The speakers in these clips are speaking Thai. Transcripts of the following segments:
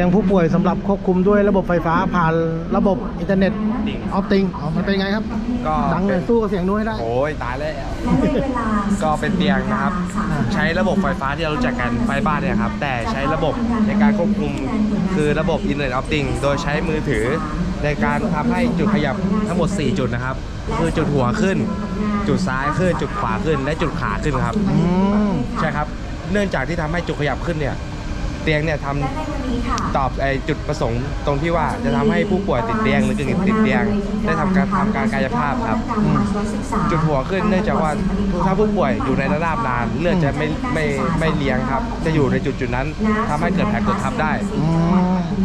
ยงผู้ป่วยสำหรับควบคุมด้วยระบบไฟฟ้าผ่านระบบอินเทอร์เน็ตจริงออฟติงอ๋อมันเป็นไงครับก็ดังเลยสู้กับเสียงนู้นให้ได้ โอ้ยตายแล้วและในเวลาก็เป็นเตียงนะครับ ใช้ระบบไฟฟ้าที่เรารู้จักกันไฟบ้านเนี่ยครับ แต่ใช้ระบบในการควบคุม คือระบบ Internet of Things โดยใช้มือถือในการทำให้จุดขยับทั้งหมด 4 จุดนะครับ คือจุดหัวขึ้น จุดซ้ายขึ้น จุดขวาขึ้น และจุดขาขึ้นครับ อืม ใช่ครับ เนื่องจากที่ทำให้จุดขยับขึ้นเนี่ย เตียงเนี่ยทำและในวันนี้ค่ะตอบไอจุดประสงค์ตรงที่ว่าจะทำให้ผู้ป่วยติดเตียงหรือกึ่งติดเตียง ได้ทำการทำการกายภาพครับ จุดหัวขึ้นเนื่องจากว่าถ้าผู้ป่วยอยู่ในระดับนานเลือดจะไม่ไม่ไม่เลี้ยงครับ จะอยู่ในจุดจุดๆนั้นทำให้เกิดแผลกดทับได้อืม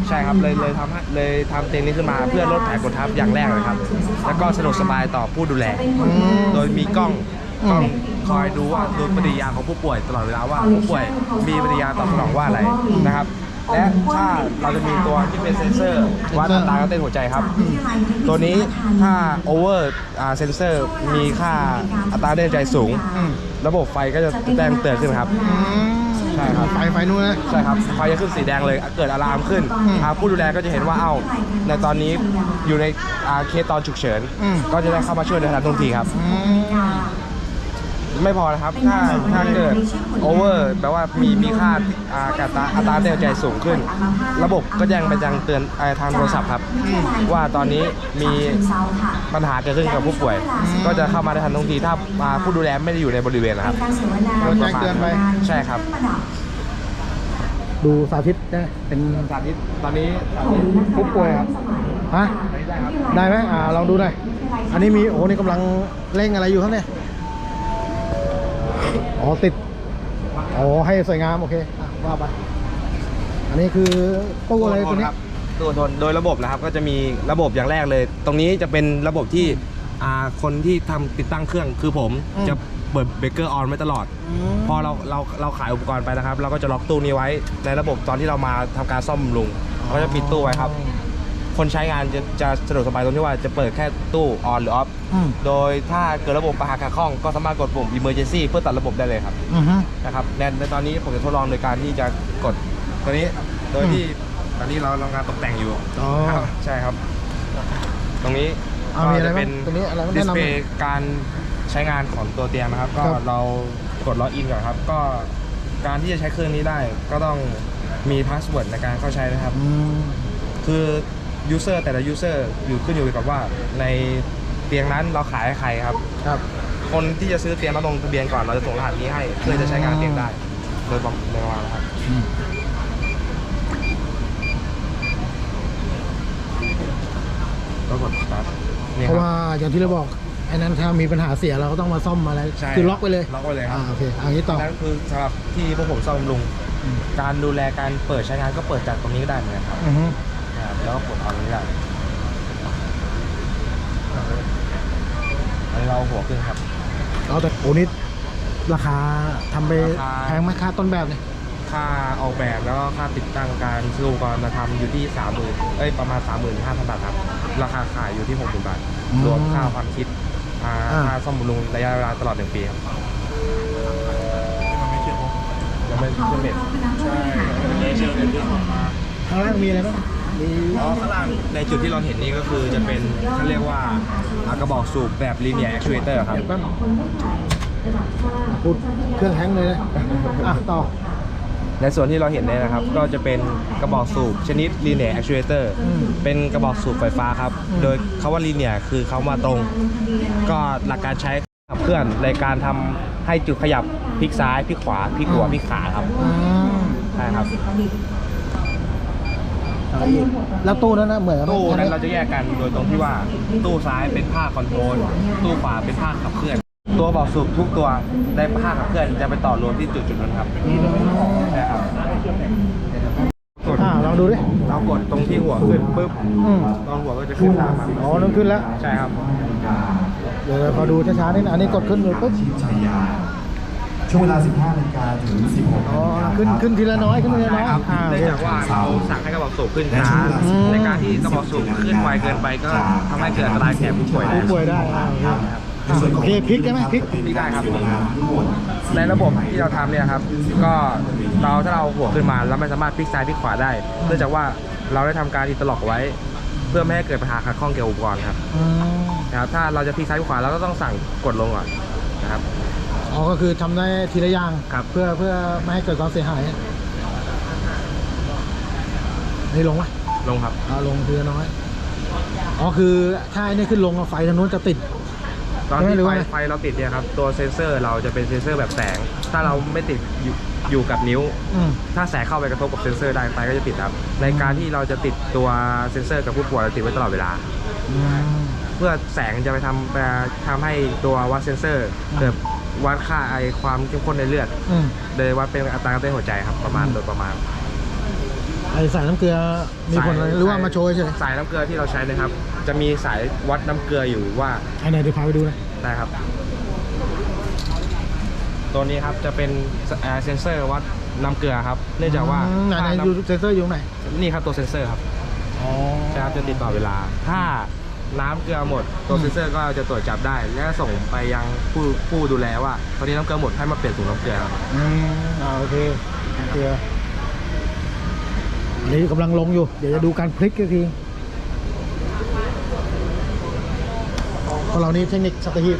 ใช่ครับเลยเลยทำให้เลยทำเตียงนี้ขึ้นมาเพื่อลดแผลกดทับอย่างแรกเลยครับ แล้วก็สะดวกสบายต่อผู้ดูแล โดยมีกล้องกล้อง คอยดูว่าดูปฏิกิริยาของผู้ป่วยตลอดเวลาว่าผู้ป่วยมีปฏิกิริยาตอบสนองว่าอะไรนะครับและถ้าเราจะมีตัวที่เป็นเซ็นเซอร์วัดอัตราการเต้นหัวใจครับ ตัวนี้ถ้า over อ่าเซนเซอร์มีค่าอัตราเต้นหัวใจสูง ระบบไฟก็จะแจ้งเตือนขึ้นครับอืมใช่ครับไฟไฟนู้นนะใช่ครับไฟจะขึ้นสีแดงเลยเกิดอะลามขึ้นอ่าผู้ดูแลก็จะเห็นว่าเอ้าในตอนนี้อยู่ในอ่าเคสตอนฉุกเฉินอืมก็จะได้เข้ามาช่วยในทันทีครับอืม ไม่พอนะครับ ถ้าถ้าเกิดโอเวอร์แปลว่ามีมีค่าอ่าอัตราอัตราเต้นหัวใจสูงขึ้น ระบบก็แจ้งไปยังเตือนอ่าทางโทรศัพท์ครับ ว่าตอนนี้มีปัญหาเกิดขึ้นกับผู้ป่วย ก็จะเข้ามาได้ทันทันทีถ้าอ่าผู้ดูแลไม่ได้อยู่ในบริเวณนะครับเราแจ้งเตือนไปใช่ครับดูสาธิตนะเป็นสาธิตตอนนี้ผู้ป่วยครับฮะได้ครับได้ไหมอ่าลองดูหน่อยอันนี้มีโอ้โหนี่กำลังเร่งอะไรอยู่ครับเนี่ย อ๋อติด อ๋อให้สวยงาม โอเคอะว่าไป อันนี้คือตู้อะไรตัวนี้ ตัวทนโดยระบบนะครับก็จะมีระบบอย่างแรกเลย ตรงนี้จะเป็นระบบที่อ่าคนที่ทำติดตั้งเครื่องคือผมอืม จะเปิดเบรกเกอร์ออนไว้ตลอด มพอเราเราเราขายอุปกรณ์ไปนะครับ เราก็จะล็อกตู้นี้ไว้ในระบบตอนที่เรามาทำการซ่อมบำรุงเราก็จะปิดตู้ไว้ครับ คนใช้งานจะจะสะดวกสบายตรงที่ว่าจะเปิดแค่ตู้ออนหรือออฟอืม โดยถ้าเกิดระบบปัญหาขัดข้องก็สามารถกดปุ่ม emergency เพื่อตัดระบบได้เลยครับ อือฮึ นะครับในในตอนนี้ผมจะทดลองโดยการที่จะกดตัวนี้ โดยที่ตอนนี้เราเรางานตกแต่งอยู่อ๋อครับใช่ครับ ตรงนี้เอามีอะไรจะบ้างเป็นตรงนี้อะไรบ้างดิแนะสนำหเพน่อยย์การใช้งานของตัวเตียงนะครับ ก็ครับ เรากดล็อกอินก่อนครับ ก็การที่จะใช้เครื่องนี้ได้ ก็ต้องมีพาสเวิร์ดในการเข้าใช้นะครับ อืม คือ ยูเซอร์แต่ละยูเซอร์อยู่ขึ้นอยู่กับว่าในเตียงนั้นเราขายให้ใครครับ ครับ คนที่จะซื้อเตียงเราลงทะเบียนก่อนเราจะส่งรหัสนี้ให้ เพื่อจะใช้งานเตียงได้ โดยประโดยประมาณนะครับอืมก็กดสตาร์ทนี่เพคราะรับ ว่าอย่างที่เราบอกไอ้นั้นถ้ามีปัญหาเสียเราก็ต้องมาซ่อมอะไรใช่คือล็อกไปเลยล็อกไว้เลยครับ อ่าโอเคเอันนี้ต่อ นั่นคือสำหรับที่พวกผมซ่อมบำรุง อืม การดูแลการเปิดใช้งานก็เปิดจากตรงนี้ก็ได้เหมือนกันครับ อือฮึ นะครับแล้วก็กดเอาตรงนี้ได้อันนี้เราหัวขึ้นครับ เอาแต่โอ้นี่ราคาทำไปราคา แพงไหมค่าต้นแบบเนี่ยค่าออกแบบแล้วก็ค่าติดตั้งการซื้ออุปกรณ์มาทำอยู่ที่สามหมื่นเอ้ยประมาณสามหมื่นห้าพันบาทครับ ราคาขายอยู่ที่หกหมื่นบาท รวมค่าความคิดอ่าค่าซ่อมบำรุงระยะเวลาตลอดหนึ่งปีครับยังไม่ยังไม่เชื่อมข้างล่างมีอะไรบ้างมี อ๋อข้างล่างในจุดที่เราเห็นนี่ก็คือจะเป็นเขาเรียกว่าอ่ากระบอกสูบแบบ linear actuator ครับเดี๋ยวแป๊บพูดเครื่องแท้งเลยนะอะต่อ ในส่วนที่เราเห็นเนี่ยนะครับ ก็จะเป็นกระบอกสูบชนิด linear actuator อืมเป็นกระบอกสูบไฟฟ้าครับ อืม โดยคาว่า linear คือคำว่าตรง ก็หลักการใช้ขับเคลื่อนในการทำให้จุดขยับพลิกซ้ายพลิกขวาพลิกหัวพลิกขาครับ อืมใช่ครับ เอาอีกแล้วตู้นั้นนะเหมือนกับตู้นั้นไหมเราจะแยกกันโดยตรงที่ว่า ตู้ซ้ายเป็นผ้าคอนโทรลตู้ขวาเป็นผ้าขับเคลื่อน ตัวบอกสูบทุกตัวในผ้าขับเคลื่อนจะไปต่อรวมที่จุดจุดๆนั้นครับใช่ครับกดอ่าลองดูดิเรากดตรงที่หัวขึ้นปุ๊บอืมตอนหัวก็จะขึ้นตามมาอ๋อนั่นขึ้นแล้ว ใช่ครับ เดี๋ยวพอดูช้าๆนิดนะอันนี้กดขึ้นเลยปุ๊บ ชัยยาช่วงเวลา 15นาฬิกาถึง 16อ๋อนาฬิกาขึ้นขึ้นทีละน้อยขึ้นทีละน้อยใช่ครับอ่าโอเนื่องเคจากว่าเราสั่งให้กระบอกสูบขึ้นช้าอืมในการที่กระบอกสูบขึ้นไวเกินไปก็ทำให้เกิดอันตรายแก่ผู้ป่วยได้ผู้ป่วยได้อ่าโอเคถึอะโอเคพลิกได้ไหมพลิกพลิกได้ครับ ในระบบที่เราทำเนี่ยครับ ก็เราถ้าเราหัวขึ้นมาแล้วไม่สามารถพลิกซ้ายพลิกขวาได้ เนื่องจากว่าเราได้ทำการอินเตอร์ล็อกไว้ เพื่อไม่ให้เกิดปัญหาขัดข้องเกี่ยวกับอุปกรณ์ครับอืมนะครับถ้าเราจะพลิกซ้ายพลิกขวาเราก็ต้องสั่งกดลงก่อนนะครับ อ๋อก็คือทำได้ทีละอย่างครับ เพื่อเพื่อไม่ให้เกิดความเสียหายนี่ลงไหมลงครับเอาลงทีละน้อยอ๋อคือถ้าไอ้นี่ขึ้นลงอะไฟทางนู้นจะติด ตอนที่ไม่รู้ไฟไงไฟเราติดเนี่ยครับตัวเซนเซอร์เราจะเป็นเซนเซอร์แบบแสง ถ้าเราไม่ติดอยู่อยู่กับนิ้ว อืม ถ้าแสงเข้าไปกระทบกับเซนเซอร์ได้ไฟก็จะติดครับ ในการที่เราจะติดตัวเซนเซอร์กับผู้ป่วยเราติดไว้ตลอดเวลาอืมเพื่อแสงจะไปทำไปทำให้ตัววัดเซนเซอร์เกิด วัดค่าไอความเข้มข้นในเลือดอืมโดยวัดเป็นอัตราการเต้นหัวใจครับประมาณอืมโดยประมาณไอสายน้ำเกลือมีผลอะไรหรือว่ามาโชว์เฉยสายน้ำเกลือที่เราใช้นะครับ จะมีสายวัดน้ำเกลืออยู่ว่าไอ้ไหนเดี๋ยวพาไปดูหนะได้ครับ ตัวนี้ครับจะเป็นเซนเซอร์วัดน้ำเกลือครับเนื่องจากว่าไหนถ้าไหนน้ำดูเซนเซอร์อยู่ไหนนี่ครับตัวเซนเซอร์ครับ อ๋อใช่ครับจะติดต่อเวลา ถ้า น้ำเกลือหมด ตัวอืมเซนเซอร์ก็จะตรวจจับได้ และส่งไปยังผู้ผู้ดูแลว่าตอนนี้น้ำเกลือหมดให้มาเปลี่ยนถุงน้ำเกลือครับ อืมอ่าโอเคน้ำเกลืออันนี้กำลังลงอยู่ เดี๋ยวจะดูการพลิกอีกทีของเรานี่เทคนิคสัตหีบ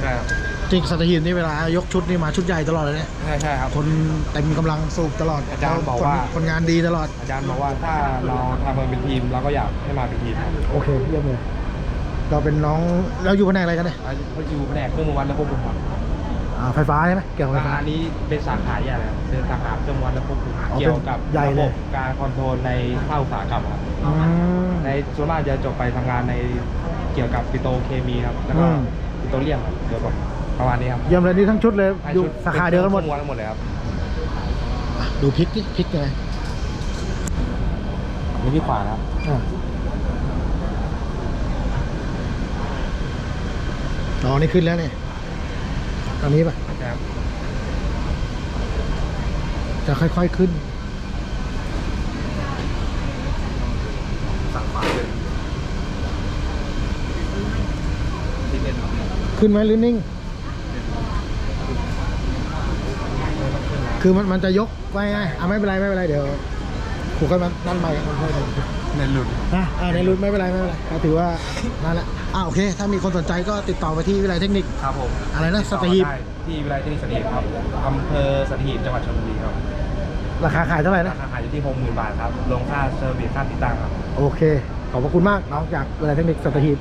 ใช่ครับเทคนิคสัตหีบนี่เวลายกชุดนี่มาชุดใหญ่ตลอดเลยเนี่ย ใช่ใช่ครับ คนเต็มกำลังสูบตลอดอาจารย์บอกว่า คนคนงานดีตลอด อาจารย์บอกว่าถ้าเราทำมันเป็นทีมเราก็อยากให้มาเป็นทีมครับ โอเค เยี่ยมเลย เราเป็นน้องเราอยู่แผนกอะไรกันเนี่ยเขาอยู่แผนกเครื่องมือวัดและควบคุมครับอ่าไฟฟ้าใช่ไหมเกี่ยวกับไฟฟ้า อันนี้เป็นสาขาใหญ่เลยครับเป็นสาขาเครื่องมือวัดและควบคุมอ๋อเกี่ยวกับเป็นใหญ่ระเลบยบการคอนโทรลในภาคอุตสาหกรรมครับอืมในส่วนมากจะจบไปทำงานในเกี่ยวกับปิโตรเคมีครับแล้วก็อืมปิโตรเลียมครับเดี๋ยวผมประมาณนี้ครับเยี่ยมเลยนี่ทั้งชุดเลยอยู่สาขาเดียวกันหมดครื่องอทั้งหมดเลยครับอะดูพลิกดิพลิกยังไงนี่ที่ขวานะครับ อะอ๋อ นี่ขึ้นแล้วเนี่ยตอนนี้ป่ะครับ จะค่อยๆขึ้น สั่งขวาเลยที่เป็นครับขึ้นไหมหรือนิ่ง คือมันมันจะยกไว้ไงอะไม่เป็นไรไม่เป็นไรเดี๋ยว ผูกกันมันนั่นไปมันค่อยๆในหลุดอะอ่าในรุ่นไม่เป็นไรไม่เป็นไรก็ถือว่านั่นแหละอ่าโอเค ถ้ามีคนสนใจก็ติดต่อไปที่วิทยาลัยเทคนิค ครับผมอะไรนะสัตหีบ ได้ที่วิทยาลัยเทคนิคสัตหีบครับอำเภอสัตหีบจังหวัดชลบุรีครับราคาขายเท่าไหร่รานะ คาขายอยู่ที่หกหมื่นบาทครับลงค่าเซอร์วิสค่าติดตั้งครับ โอเค ขอบพระคุณมากน้องจากวิทยาลัยเทคนิคสัตหีบ